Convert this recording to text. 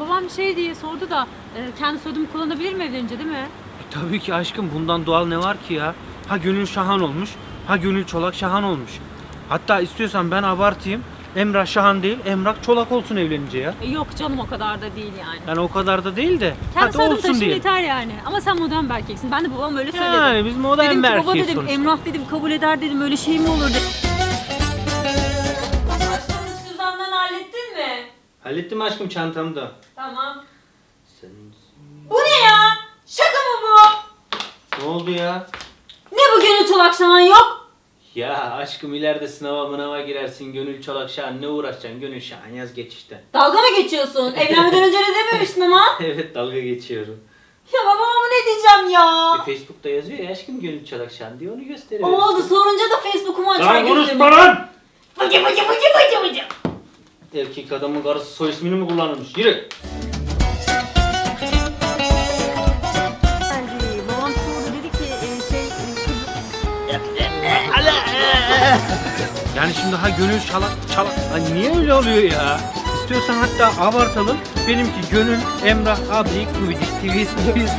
babam şey diye sordu da e, kendi soyadımı kullanabilir mi evlenince değil mi? E, tabii ki aşkım bundan doğal ne var ki ya? Ha Gönül Şahan olmuş, ha Gönül Çolak Şahan olmuş. Hatta istiyorsan ben abartayım. Emrah Şahan değil, Emrah Çolak olsun evlenince ya. E, yok canım o kadar da değil yani. Yani o kadar da değil de. Kendi hadi soyadımı olsun diye. yeter yani. Ama sen modern bir erkeksin. Ben de babam öyle söyledi. Yani biz modern dedim bir ki baba erkeğiz dedim sonuçta. Emrah dedim kabul eder dedim öyle şey mi olur dedim. Hallettim aşkım çantamda. Tamam. Sen... Bu ne ya? Şaka mı bu? Ne oldu ya? Ne bu gönül çolak şahan yok? Ya aşkım ileride sınava mınava girersin Gönül Çolak Şahan ne uğraşacaksın Gönül Şahan yaz geç işte. Dalga mı geçiyorsun? Evlenmeden önce ne dememiştin ama? evet dalga geçiyorum. Ya babama ne diyeceğim ya? E, Facebook'ta yazıyor ya aşkım Gönül Çolak Şahan diye onu gösteriyor. Oldu sorunca da Facebook'umu açmayı Lan konuşma lan! Fıcı fıcı fıcı fıcı fıcı. Erkek adamın karısı soy ismini mi kullanırmış? Yürü! Geldi. Babam sordu dedi ki e, şey kız Yani şimdi ha Gönül Çalak Çalak... Ha, niye öyle oluyor ya? İstiyorsan hatta abartalım. Benimki Gönül Emrah Abdik Kıvıcık Twist Twist